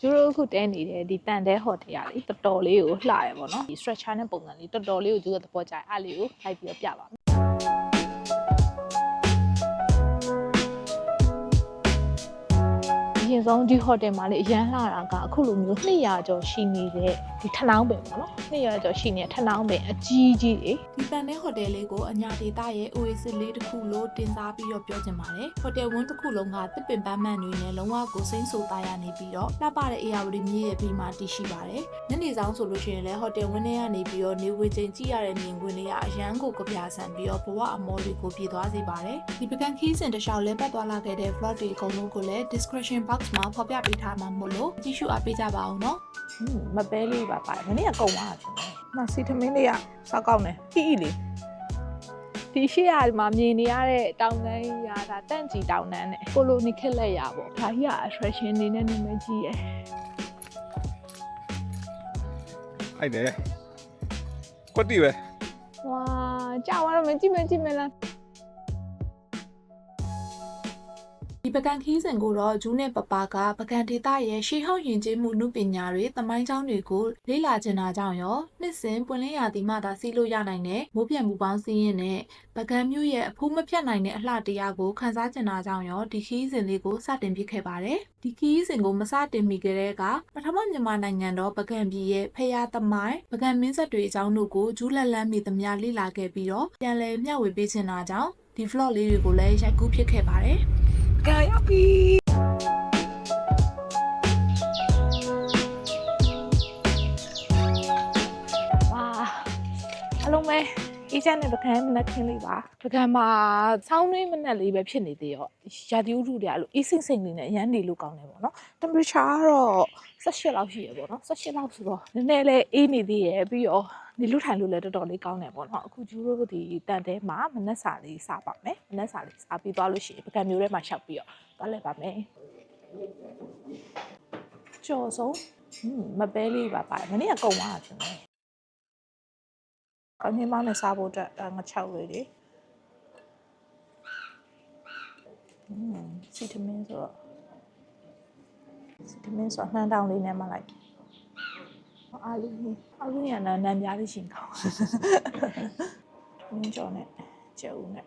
ကျတို့အခုတဲနေတဲ့ဒီတန်တဲဟိုတယ်ကလေတော်တော်လေးကိုလှရပေါ့နော်ဒီ structure နဲ့ပုံစံလေးတော်တော်လေးကိုကျတို့သဘောကျတယ်အဲ့လေးကိုလိုက်ပြီးတော့ပြပါမယ် ရင်ဆုံးဒီဟိုတယ်မှာလေအရန်လှတာကအခုလိုမျိုး200ကျော်ရှိနေတဲ့ဒီထနောင်းပင်ပေါ့နော်200ကျော်ရှိနေတဲ့ထနောင်းပင်အကြီးကြီးတွေဒီတန်တဲဟိုတယ်လေးကိုအညာဒေတာရဲ့ oasis လေးတစ်ခုလို့တင်စားပြီးတော့ပြောချင်ပါတယ်ဟိုတယ်ဝန်းတစ်ခုလုံးကတစ်ပင်ပန်းမှန်တွေနဲ့လုံးဝကိုစိမ့်ဆူသားရနေပြီးတော့လှပတဲ့အေယာဝတီမြစ်ရဲ့ပြီးမှတည်ရှိပါတယ်ညနေဆောင်ဆိုလို့ရှိရင်လည်းဟိုတယ်ဝန်းထဲကနေပြီးတော့နေဝေချိန်ကြည့်ရတဲ့မြင်ကွင်းလေးကအရန်ကိုကြပြဆန်ပြီးတော့ဘဝအမောတွေကိုပြေသွားစေပါတယ်ဒီပကံခီးစဉ်တစ်လျှောက်လဲပတ်သွားလာခဲ့တဲ့ vlog တွေအကုန်လုံးကိုလည်း description box မှာဖော်ပြပေးထားမှာမို့လို့ကြည့်ရှုအားပေးကြပါအောင်နော်မပဲလေးပါပါတယ်မနေ့ကကုန်သွားတာဖြစ်တယ်။မစီထမင်းလေးကစားကောင်းတယ်။အီအီလေးဒီရှေ့ရမှာမြင်နေရတဲ့တောင်တန်းကြီးရာဒါတန့်ကြီးတောင်တန်းနဲ့ကိုလိုနီခက်လက်ရပေါ့။ဒါကြီးက attraction နေနဲ့နေမကြီးရဲ့အိုက်တယ်ကွက်တီပဲ။ဝါကြောက်ရတော့မကြည့်မကြည့်မလား။ ဒီပကံခီးစဉ်ကိုတော့ဂျူးနဲ့ပပါကပကံဒေတာရဲ့ရှေးဟောင်းယဉ်ကျေးမှုနုပညာတွေတမိုင်းကြောင်းတွေကိုလေ့လာကျင်တာကြောင့်ရောနှစ်စဉ်ပွင့်လင်းရာသီမှသာစီးလို့ရနိုင်တဲ့မိုးပြတ်မှုပေါင်းစည်းရင်နဲ့ပကံမျိုးရဲ့အဖိုးမဖြတ်နိုင်တဲ့အလှတရားကိုခန်းစားကျင်တာကြောင့်ရောဒီခီးစဉ်လေးကိုစတင်ပြခဲ့ပါတယ်ဒီခီးစဉ်ကိုမစတင်မီကလေးကပထမမြန်မာနိုင်ငံတော်ပကံပြည်ရဲ့ဖျားသမိုင်းပကံမင်းဆက်တွေအကြောင်းတို့ကိုဂျူးလက်လန်းမိသမျှလေ့လာခဲ့ပြီးတော့ပြန်လည်မျှဝေပေးချင်တာကြောင့်ဒီ vlog လေးတွေကိုလည်းရိုက်ကူးဖြစ်ခဲ့ပါတယ် ကဲရော အေးချမ်းတဲ့ပကံမနက်ခင်းလေးပါပကံမှာဆောင်းနှင်းမနက်လေးပဲဖြစ်နေသေးရောရာသီဥတုတွေအဲ့လိုအေးစိမ့်စိမ့်လေးနဲ့အရန်နေလို့ကောင်းတယ်ပေါ့နော် temperature ကတော့18လောက်ရှိရပေါ့နော်18လောက်ဆိုတော့နည်းနည်းလေးအေးနေသေးရပြီးတော့နေလို့ထိုင်လို့လည်းတော်တော်လေးကောင်းတယ်ပေါ့နော်အခုကျူတို့ဒီတန်တဲမှာမနက်စာလေးစားပါမယ်မနက်စာလေးစားပြီးသွားလို့ရှိရင်ပကံမျိုးထဲမှာရှောက်ပြီးတော့သွားလိုက်ပါမယ်ကြော်ဆုံးဟွန်းမပဲလေးပါပါတယ်မနေ့ကကုန်သွားတာဖြစ်နေ ကောင်းချင်းမောင်းနဲ့စားဖို့အတွက်ဒါငါ6လေးတွေอืมစီတမင်းဆိုတော့စီတမင်းဆိုတော့နှမ်းတောင်လေးနဲ့မှလိုက်အာလူအာလူရနန်းနန်းပြားလေးရှင်ကောင်းမင်းကြော်နဲ့ကျုံနဲ့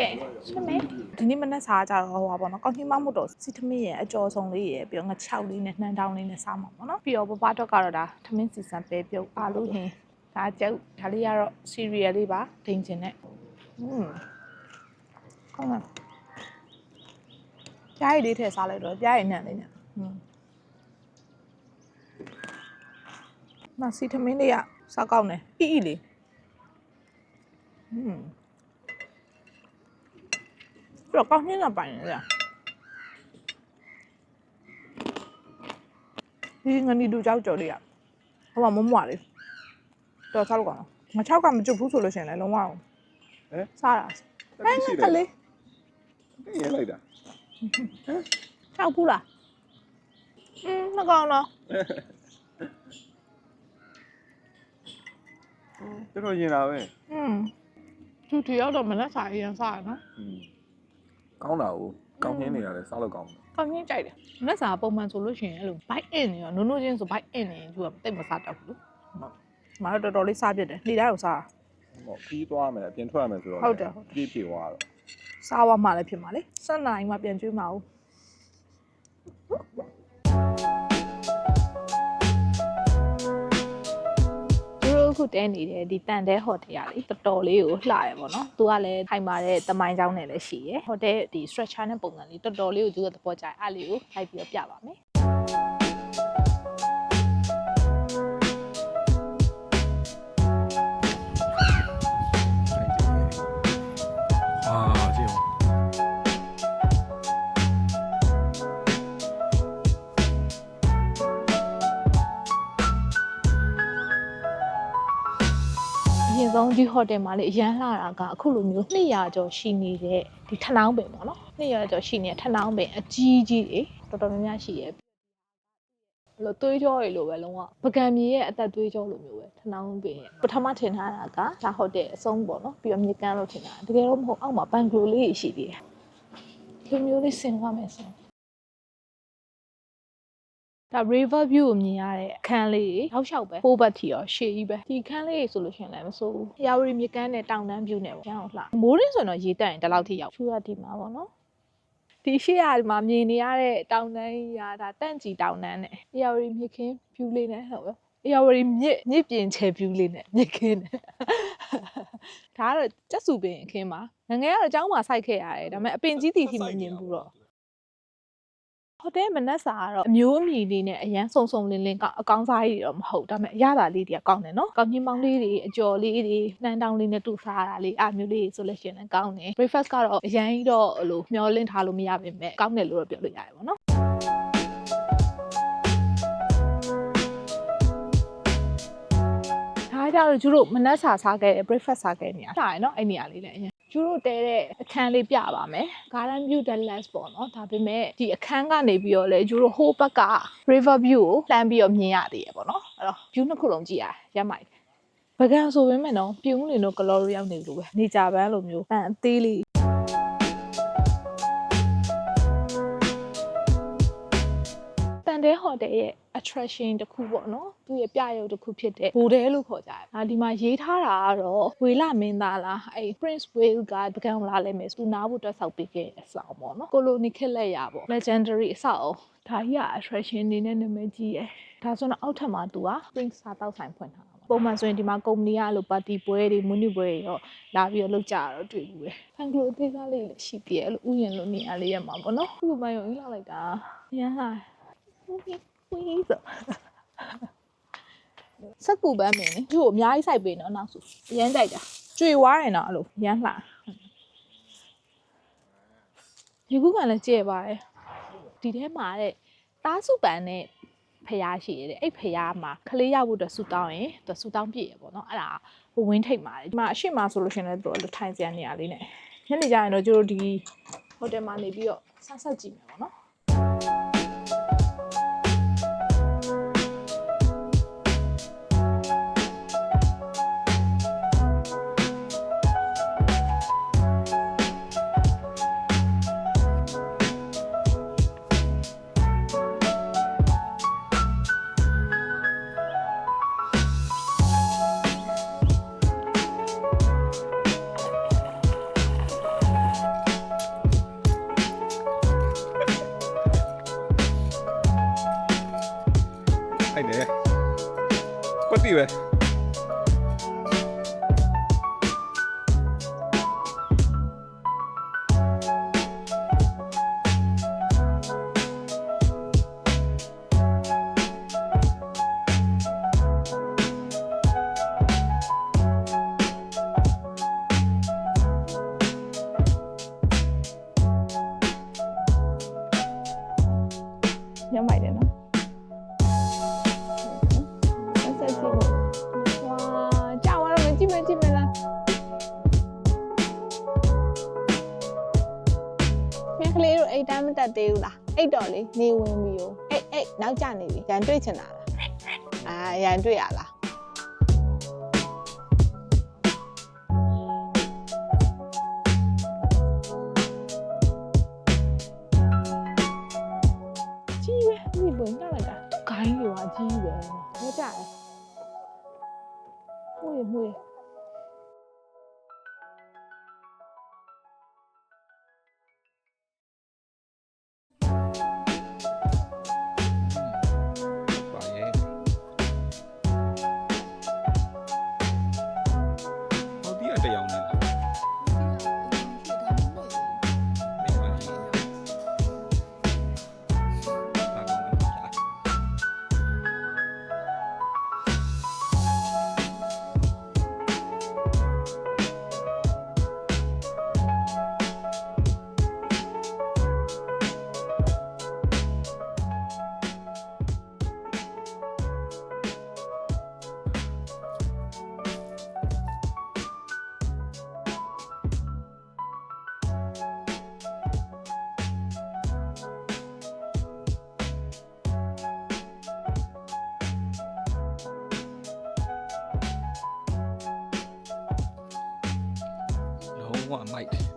ကဲဆွမေဒီနေ့မနက်စားကြတော့ဟိုပါပေါ့နော်ကောင်းချင်းမောင်းမို့တော့စီတမင်းရဲ့အကျော်ဆုံးလေးရဲ့ပြီးတော့ငါ6လေးနဲ့နှမ်းတောင်လေးနဲ့စားမှာပေါ့နော်ပြီးတော့ပပတော့ကတော့ဒါထမင်းစီစံပဲပြုတ်အာလူဟင်းဒါကျုပ်ဒါလေးကတော့ cereal လေးပါဒိန်ချင်နဲ့อืมကောင်းလားကြားရည်လေးထည့်စားလိုက်တော့ကြားရည်နဲ့လေးနဲ့อืมမစီထမင်းလေးကစားကောင်းတယ်အီအီလေးอืม ပြီးတော့ကောင်းနှင်းလာပိုင်နေကြဒီငနီဒူကြောက်ကြော်လေးอ่ะဟိုမှာမမွားလေးတော်စားလို့ကောင်းမချောက်ကမကျွတ်ဘူးဆိုလို့ရှိရင်လည်းလုံးဝအောင် ဟမ် စားတာ တတိရှိတယ် လေး ရလိုက်တာ ချောက်ဘူးလားอืมမကောင်းတော့ တော်တော်ရင်လာပဲ อืมသူတယောက်တော့မနဲ့စားရင်စားရနော် ကောင်းတာကိုကောင်းခင်းနေရတယ်စားလို့ကောင်းတယ်ကောင်းချင်းကြိုက်တယ်မနဲ့စားပုံမှန်ဆိုလို့ရှိရင်အဲ့လို bite in နေရောနိုးနိုးချင်းဆို bite in နေသူကတိတ်မစားတတ်ဘူးလို့မမတော့တော်တော်လေးစားပြစ်တယ်နေတိုင်းကိုစားတာဟောခီးသွားမယ်အပြင်ထွက်ရမယ်ဆိုတော့ဟုတ်တယ်ဟုတ်တယ်ပြည့်ပြည့်သွားတော့စားဝမှလည်းဖြစ်မှာလေဆက်နိုင်မှပြန်ကျွေးမှာ哦 ခုတဲနေတဲ့ဒီတန်တဲဟိုတယ်ရလေတော်တော်လေးကိုလှရယ်ပေါ့နော်သူကလည်းထိုင်ပါတဲ့တမိုင်းကြောင်းနဲ့လည်းရှိရယ်ဟိုတယ်ဒီ structure နဲ့ပုံစံလေးတော်တော်လေးကိုသူကသဘောကျတယ်အဲ့လေးကိုလိုက်ပြီးတော့ပြပါမယ် ရင်ဆုံးဒီဟိုတယ်မှာလေအရန်လှတာကအခုလိုမျိုး200ကျော်ရှိနေတဲ့ဒီထနောင်းပင်ပေါ့နော်။200ကျော်ရှိနေတဲ့ထနောင်းပင်အကြီးကြီးတွေတော်တော်များများရှိရယ်။အဲ့လိုသွေးကြောတွေလိုပဲလုံးဝပကံမြေရဲ့အသက်သွေးကြောလိုမျိုးပဲထနောင်းပင်ရဲ့ပထမထင်ထားတာကဒါဟုတ်တယ်အဆုံးပေါ့နော်ပြီးတော့မြေကမ်းလို့ထင်တာတကယ်တော့မဟုတ်အောက်မှာဘန်ဂလိုလေးရှိသေးတယ်ဒီမျိုးလေးဆင်သွားမယ်ဆိုရင် ဒါ river view ကိုမြင်ရတဲ့အခန်းလေးတွေထောက်လျှောက်ပဲဟိုးဘက်ထီရောရှေ့ကြီးပဲဒီအခန်းလေးဆိုလို့ရှိရင်လည်းမဆိုးဘူးရာဝတီမြေကမ်းနဲ့တောင်တန်း view နဲ့ပေါ့ရအောင်လှမိုးရင်းဆိုရင်တော့ရေတက်ရင်ဒီလောက်ထိရောက်ဖြူရဒီမှာပေါ့နော် ဒီရှေ့ရဒီမှာမြင်နေရတဲ့တောင်တန်းကြီးရာဒါတန့်ကြီးတောင်တန်းနဲ့အေယာဝတီမြစ်ခင်း view လေးနဲ့ဟုတ်ပဲအေယာဝတီမြစ်မြစ်ပြင်ချဲ view လေးနဲ့မြစ်ခင်းနဲ့ဒါကတော့ကျက်စုပင်အခင်းပါငငယ်ကတော့အเจ้าမှာစိုက်ခဲ့ရတယ်ဒါပေမဲ့အပင်ကြီးတီထိမမြင်ဘူးတော့ ဟိုတယ်မနက်စာကတော့အမျိုးအမည်လေးနဲ့အရန်စုံစုံလင်းလင်းကအကောင်းစားကြီးတွေတော့မဟုတ်ဒါပေမဲ့အရသာလေးတွေကကောင်းတယ်နော်ကောင်းကြီးမောင်လေးတွေအကျော်လေးတွေနှမ်းတောင်းလေးနဲ့တူစားတာလေးအားမျိုးလေးဆိုလို့ရှိရင်လည်းကောင်းတယ် breakfast ကတော့အရန်ကြီးတော့ဟိုလိုမျောလင့်ထားလို့မရပါပဲကောင်းတယ်လို့တော့ပြောလို့ရတယ်ပေါ့နော်ဒါကြတော့ကျတို့မနက်စာစားခဲ့တယ် breakfast စားခဲ့နေရတာရယ်နော်အဲ့နေရာလေးလည်းအရင် ကျတို့တဲတဲ့အခန်းလေးပြပါမယ် Garden View Dallas ပေါ့နော်ဒါပေမဲ့ဒီအခန်းကနေပြီးတော့လေကျတို့ဟိုးဘက်က River View ကိုလှမ်းပြီးတော့မြင်ရသေးရပေါ့နော်အဲ့တော့ view နှစ်ခုလုံးကြည့်ရရမ်းမိုက်တယ်ပကံဆိုပေမဲ့နော်ပြုံးနေတော့ကလော်ရီရောက်နေလို့ပဲနေကြပန်းလိုမျိုးအန်အသေးလေးတန်တဲဟိုတယ်ရဲ့ attraction တစ်ခုပေါ့နော်သူ့ရဲ့ပြရုပ်တစ်ခုဖြစ်တဲ့ဘိုတဲလို့ခေါ်ကြတယ်။အာဒီမှာရေးထားတာကတော့ဝေလမင်းသားလားအဲ့ Prince Wale ကပကံလာလဲမယ်သူနားဖို့အတွက်ဆောက်ပေးခဲ့တဲ့အဆောင်ပေါ့နော်။ကိုလိုနီခက်လက်ရပေါ့ legendary အဆောက်အုံဒါကြီးက attraction နေနဲ့နာမည်ကြီးရယ်။ဒါဆိုတော့အောက်ထပ်မှာသူက Prince စားတောက်ဆိုင်ဖွင့်ထားတာပေါ့ပုံမှန်ဆိုရင်ဒီမှာကုမ္ပဏီကအဲ့လိုပါတီပွဲတွေမွေးနေ့ပွဲတွေရောလာပြီးတော့လုပ်ကြတာတော့တွေ့ဘူးပဲ။ဖန်ကလိုအသေးစားလေးလည်းရှိသေးတယ်အဲ့လိုဥယျာဉ်လိုနေရာလေးရမှာပေါ့နော်။ခုမှယုံကြီးလောက်လိုက်တာ။ရမ်းလာ။ဝီး ဝီးဆိုစက်ကူပန်းမင်းလေသူ့ကိုအများကြီးစိုက်ပေးနော်နောက်ဆိုအရမ်းကြိုက်တာကျွေဝါရင်တော့အဲ့လိုရမ်းလှဒီခုကလည်းကြဲပါတယ်ဒီထဲမှာတဲ့တားစုပန်းနဲ့ဖျားရှိရတဲ့အဲ့ဖျားမှာခလေးရောက်ဖို့အတွက်ဆူတောင်းရင်သူဆူတောင်းပြည့်ရပေါ့နော်အဲ့ဒါဟိုဝင်းထိတ်မှာလေဒီမှာအရှိမဆိုလို့ရှိရင်လည်းသူတို့ထိုင်စရာနေရာလေးနဲ့ညနေကျရင်တော့ကျတို့ဒီဟိုတယ်မှာနေပြီးတော့ဆန်းဆက်ကြည့်မယ်ပေါ့နော် ကွက် ကြည့်မယ်ကြည့်မယ်လားမြက်ကလေးတို့အိတ်တမ်းမတက်သေးဘူးလားအိတ်တော်လေးနေဝင်ပြီ哦အိတ်အိတ်နောက်ကျနေပြီရန်တွေ့ချင်တာလားအာရန်တွေ့ရလားကြီးပဲဒီဘုံကြလိုက်တာသူ့ခိုင်းလို့ကကြီးပဲဟောကြတယ်မှုရမှု လုံးဝမိုက်တယ်